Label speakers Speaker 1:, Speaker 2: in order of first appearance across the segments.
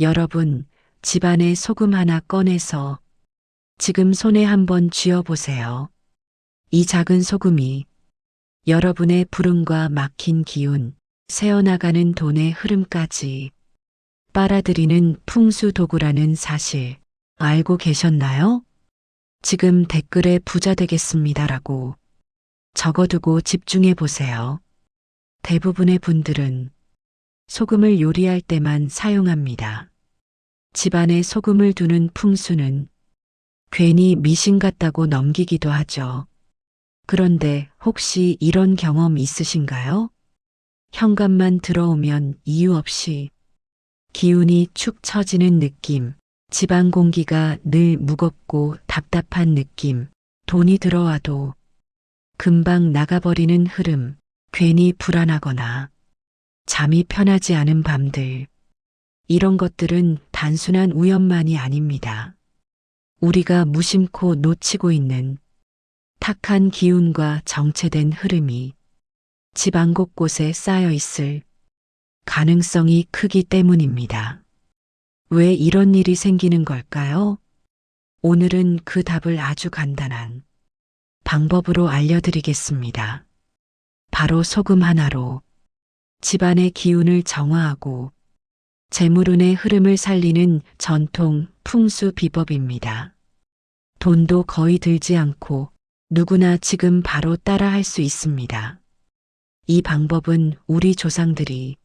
Speaker 1: 여러분, 집안에 소금 하나 꺼내서 지금 손에 한번 쥐어보세요. 이 작은 소금이 여러분의 불운과 막힌 기운, 새어나가는 돈의 흐름까지 빨아들이는 풍수 도구라는 사실 알고 계셨나요? 지금 댓글에 부자 되겠습니다라고 적어두고 집중해 보세요. 대부분의 분들은 소금을 요리할 때만 사용합니다. 집안에 소금을 두는 풍수는 괜히 미신 같다고 넘기기도 하죠. 그런데 혹시 이런 경험 있으신가요? 현관만 들어오면 이유 없이 기운이 축 처지는 느낌, 집안 공기가 늘 무겁고 답답한 느낌, 돈이 들어와도 금방 나가버리는 흐름, 괜히 불안하거나 잠이 편하지 않은 밤들. 이런 것들은 단순한 우연만이 아닙니다. 우리가 무심코 놓치고 있는 탁한 기운과 정체된 흐름이 집안 곳곳에 쌓여 있을 가능성이 크기 때문입니다. 왜 이런 일이 생기는 걸까요? 오늘은 그 답을 아주 간단한 방법으로 알려드리겠습니다. 바로 소금 하나로 집안의 기운을 정화하고 재물운의 흐름을 살리는 전통 풍수 비법입니다. 돈도 거의 들지 않고 누구나 지금 바로 따라 할 수 있습니다. 이 방법은 우리 조상들이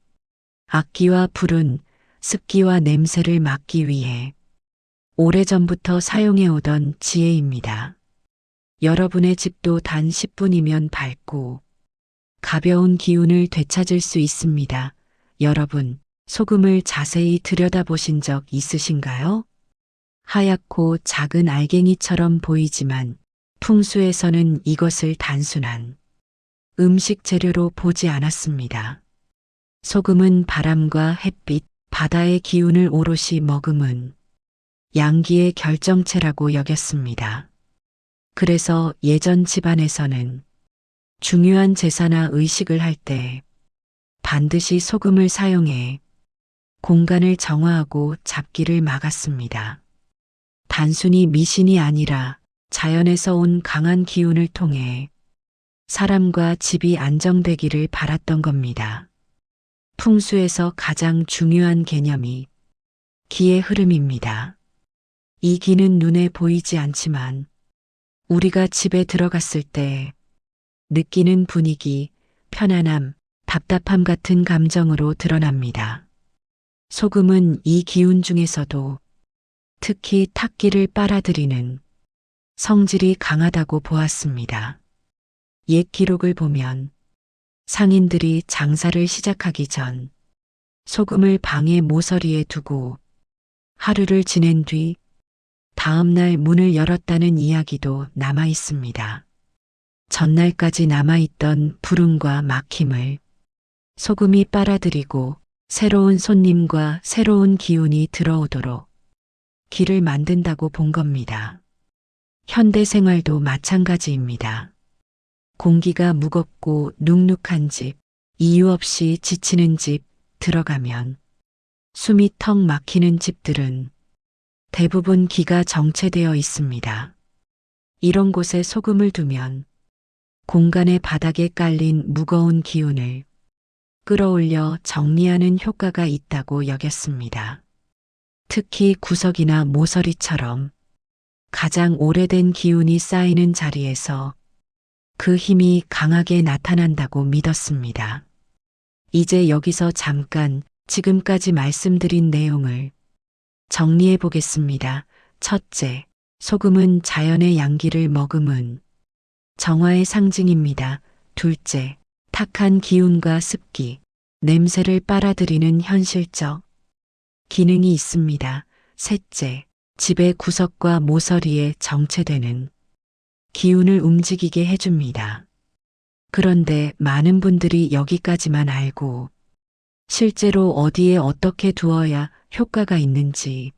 Speaker 1: 악기와 불운, 습기와 냄새를 막기 위해 오래전부터 사용해 오던 지혜입니다. 여러분의 집도 단 10분이면 밝고 가벼운 기운을 되찾을 수 있습니다. 여러분, 소금을 자세히 들여다보신 적 있으신가요? 하얗고 작은 알갱이처럼 보이지만 풍수에서는 이것을 단순한 음식 재료로 보지 않았습니다. 소금은 바람과 햇빛, 바다의 기운을 오롯이 머금은 양기의 결정체라고 여겼습니다. 그래서 예전 집안에서는 중요한 제사나 의식을 할 때 반드시 소금을 사용해 공간을 정화하고 잡기를 막았습니다. 단순히 미신이 아니라 자연에서 온 강한 기운을 통해 사람과 집이 안정되기를 바랐던 겁니다. 풍수에서 가장 중요한 개념이 기의 흐름입니다. 이 기는 눈에 보이지 않지만 우리가 집에 들어갔을 때 느끼는 분위기, 편안함, 답답함 같은 감정으로 드러납니다. 소금은 이 기운 중에서도 특히 탁기를 빨아들이는 성질이 강하다고 보았습니다. 옛 기록을 보면 상인들이 장사를 시작하기 전 소금을 방의 모서리에 두고 하루를 지낸 뒤 다음날 문을 열었다는 이야기도 남아 있습니다. 전날까지 남아있던 불운과 막힘을 소금이 빨아들이고 새로운 손님과 새로운 기운이 들어오도록 길을 만든다고 본 겁니다. 현대 생활도 마찬가지입니다. 공기가 무겁고 눅눅한 집, 이유 없이 지치는 집 들어가면 숨이 턱 막히는 집들은 대부분 기가 정체되어 있습니다. 이런 곳에 소금을 두면 공간의 바닥에 깔린 무거운 기운을 끌어올려 정리하는 효과가 있다고 여겼습니다. 특히 구석이나 모서리처럼 가장 오래된 기운이 쌓이는 자리에서 그 힘이 강하게 나타난다고 믿었습니다. 이제 여기서 잠깐 지금까지 말씀드린 내용을 정리해 보겠습니다. 첫째, 소금은 자연의 양기를 머금은 정화의 상징입니다. 둘째, 탁한 기운과 습기, 냄새를 빨아들이는 현실적 기능이 있습니다. 셋째, 집의 구석과 모서리에 정체되는 기운을 움직이게 해줍니다. 그런데 많은 분들이 여기까지만 알고 실제로 어디에 어떻게 두어야 효과가 있는지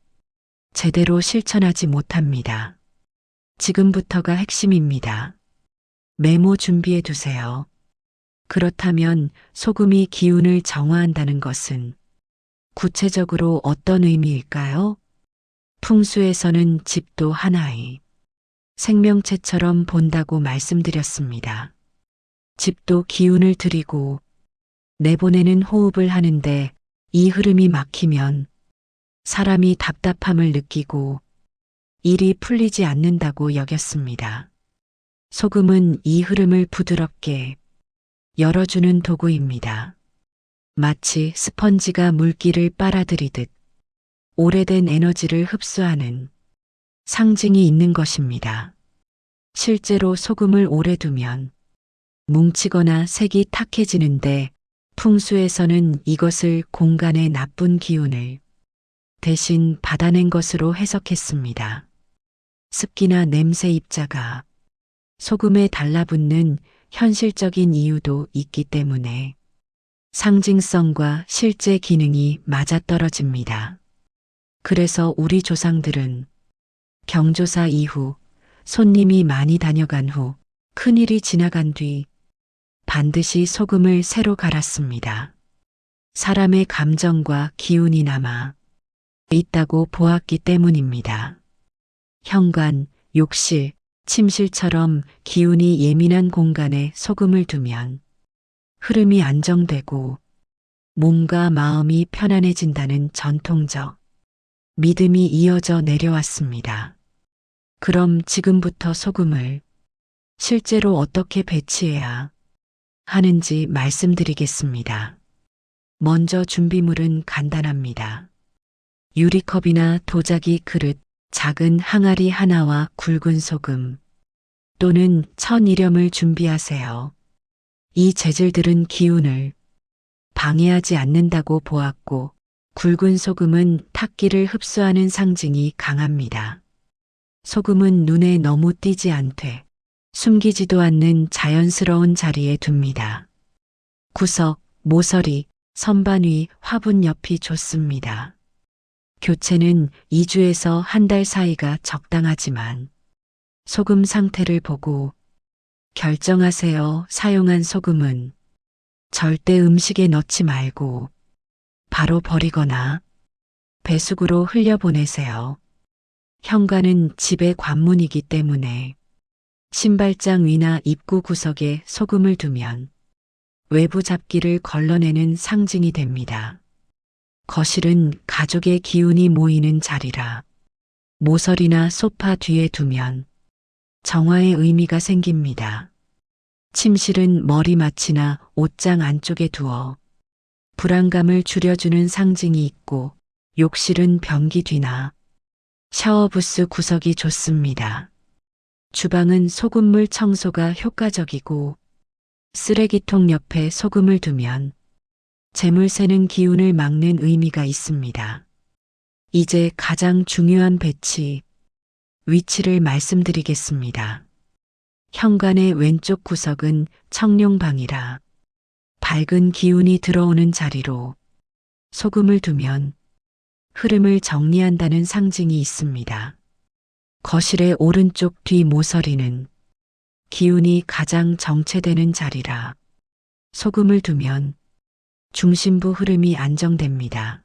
Speaker 1: 제대로 실천하지 못합니다. 지금부터가 핵심입니다. 메모 준비해 두세요. 그렇다면 소금이 기운을 정화한다는 것은 구체적으로 어떤 의미일까요? 풍수에서는 집도 하나의 생명체처럼 본다고 말씀드렸습니다. 집도 기운을 들이고 내보내는 호흡을 하는데 이 흐름이 막히면 사람이 답답함을 느끼고 일이 풀리지 않는다고 여겼습니다. 소금은 이 흐름을 부드럽게 열어주는 도구입니다. 마치 스펀지가 물기를 빨아들이듯 오래된 에너지를 흡수하는 상징이 있는 것입니다. 실제로 소금을 오래 두면 뭉치거나 색이 탁해지는데 풍수에서는 이것을 공간의 나쁜 기운을 대신 받아낸 것으로 해석했습니다. 습기나 냄새 입자가 소금에 달라붙는 현실적인 이유도 있기 때문에 상징성과 실제 기능이 맞아떨어집니다. 그래서 우리 조상들은 경조사 이후 손님이 많이 다녀간 후 큰일이 지나간 뒤 반드시 소금을 새로 갈았습니다. 사람의 감정과 기운이 남아 있다고 보았기 때문입니다. 현관, 욕실, 침실처럼 기운이 예민한 공간에 소금을 두면 흐름이 안정되고 몸과 마음이 편안해진다는 전통적 믿음이 이어져 내려왔습니다. 그럼 지금부터 소금을 실제로 어떻게 배치해야 하는지 말씀드리겠습니다. 먼저 준비물은 간단합니다. 유리컵이나 도자기 그릇, 작은 항아리 하나와 굵은 소금 또는 천일염을 준비하세요. 이 재질들은 기운을 방해하지 않는다고 보았고 굵은 소금은 탁기를 흡수하는 상징이 강합니다. 소금은 눈에 너무 띄지 않되 숨기지도 않는 자연스러운 자리에 둡니다. 구석, 모서리, 선반 위, 화분 옆이 좋습니다. 교체는 2주에서 한 달 사이가 적당하지만 소금 상태를 보고 결정하세요. 사용한 소금은 절대 음식에 넣지 말고 바로 버리거나 배수구로 흘려보내세요. 현관은 집의 관문이기 때문에 신발장 위나 입구 구석에 소금을 두면 외부 잡기를 걸러내는 상징이 됩니다. 거실은 가족의 기운이 모이는 자리라 모서리나 소파 뒤에 두면 정화의 의미가 생깁니다. 침실은 머리맡이나 옷장 안쪽에 두어 불안감을 줄여주는 상징이 있고 욕실은 변기 뒤나 샤워부스 구석이 좋습니다. 주방은 소금물 청소가 효과적이고 쓰레기통 옆에 소금을 두면 재물 새는 기운을 막는 의미가 있습니다. 이제 가장 중요한 배치, 위치를 말씀드리겠습니다. 현관의 왼쪽 구석은 청룡방이라 밝은 기운이 들어오는 자리로 소금을 두면 흐름을 정리한다는 상징이 있습니다. 거실의 오른쪽 뒤 모서리는 기운이 가장 정체되는 자리라 소금을 두면 중심부 흐름이 안정됩니다.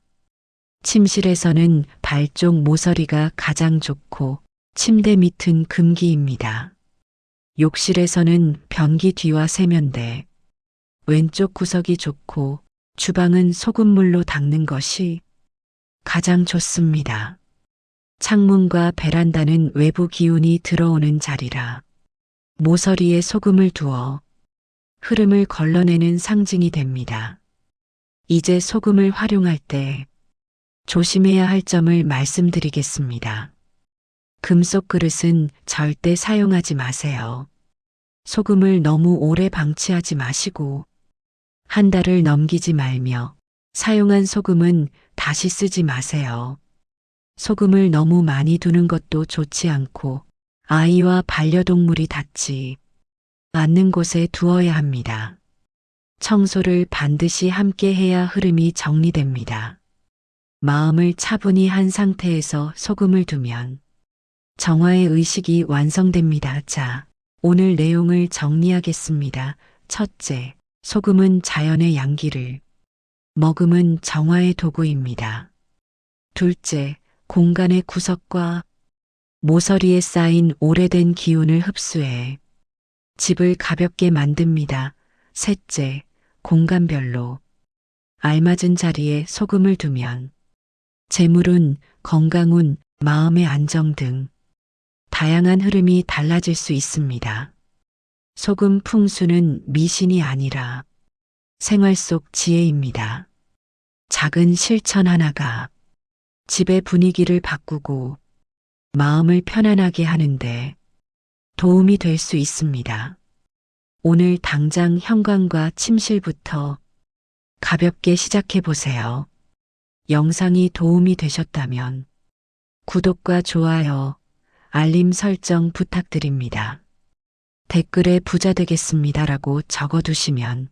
Speaker 1: 침실에서는 발쪽 모서리가 가장 좋고 침대 밑은 금기입니다. 욕실에서는 변기 뒤와 세면대, 왼쪽 구석이 좋고 주방은 소금물로 닦는 것이 가장 좋습니다. 창문과 베란다는 외부 기운이 들어오는 자리라 모서리에 소금을 두어 흐름을 걸러내는 상징이 됩니다. 이제 소금을 활용할 때 조심해야 할 점을 말씀드리겠습니다. 금속 그릇은 절대 사용하지 마세요. 소금을 너무 오래 방치하지 마시고 한 달을 넘기지 말며 사용한 소금은 다시 쓰지 마세요. 소금을 너무 많이 두는 것도 좋지 않고 아이와 반려동물이 닿지 않는 곳에 두어야 합니다. 청소를 반드시 함께 해야 흐름이 정리됩니다. 마음을 차분히 한 상태에서 소금을 두면 정화의 의식이 완성됩니다. 자, 오늘 내용을 정리하겠습니다. 첫째, 소금은 자연의 양기를 먹음은 정화의 도구입니다. 둘째, 공간의 구석과 모서리에 쌓인 오래된 기운을 흡수해 집을 가볍게 만듭니다. 셋째, 공간별로 알맞은 자리에 소금을 두면 재물운, 건강운, 마음의 안정 등 다양한 흐름이 달라질 수 있습니다. 소금 풍수는 미신이 아니라 생활 속 지혜입니다. 작은 실천 하나가 집의 분위기를 바꾸고 마음을 편안하게 하는데 도움이 될 수 있습니다. 오늘 당장 현관과 침실부터 가볍게 시작해 보세요. 영상이 도움이 되셨다면 구독과 좋아요, 알림 설정 부탁드립니다. 댓글에 부자 되겠습니다라고 적어두시면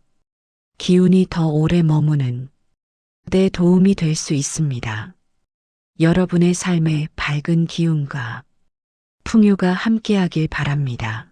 Speaker 1: 기운이 더 오래 머무는 데 도움이 될 수 있습니다. 여러분의 삶에 밝은 기운과 풍요가 함께하길 바랍니다.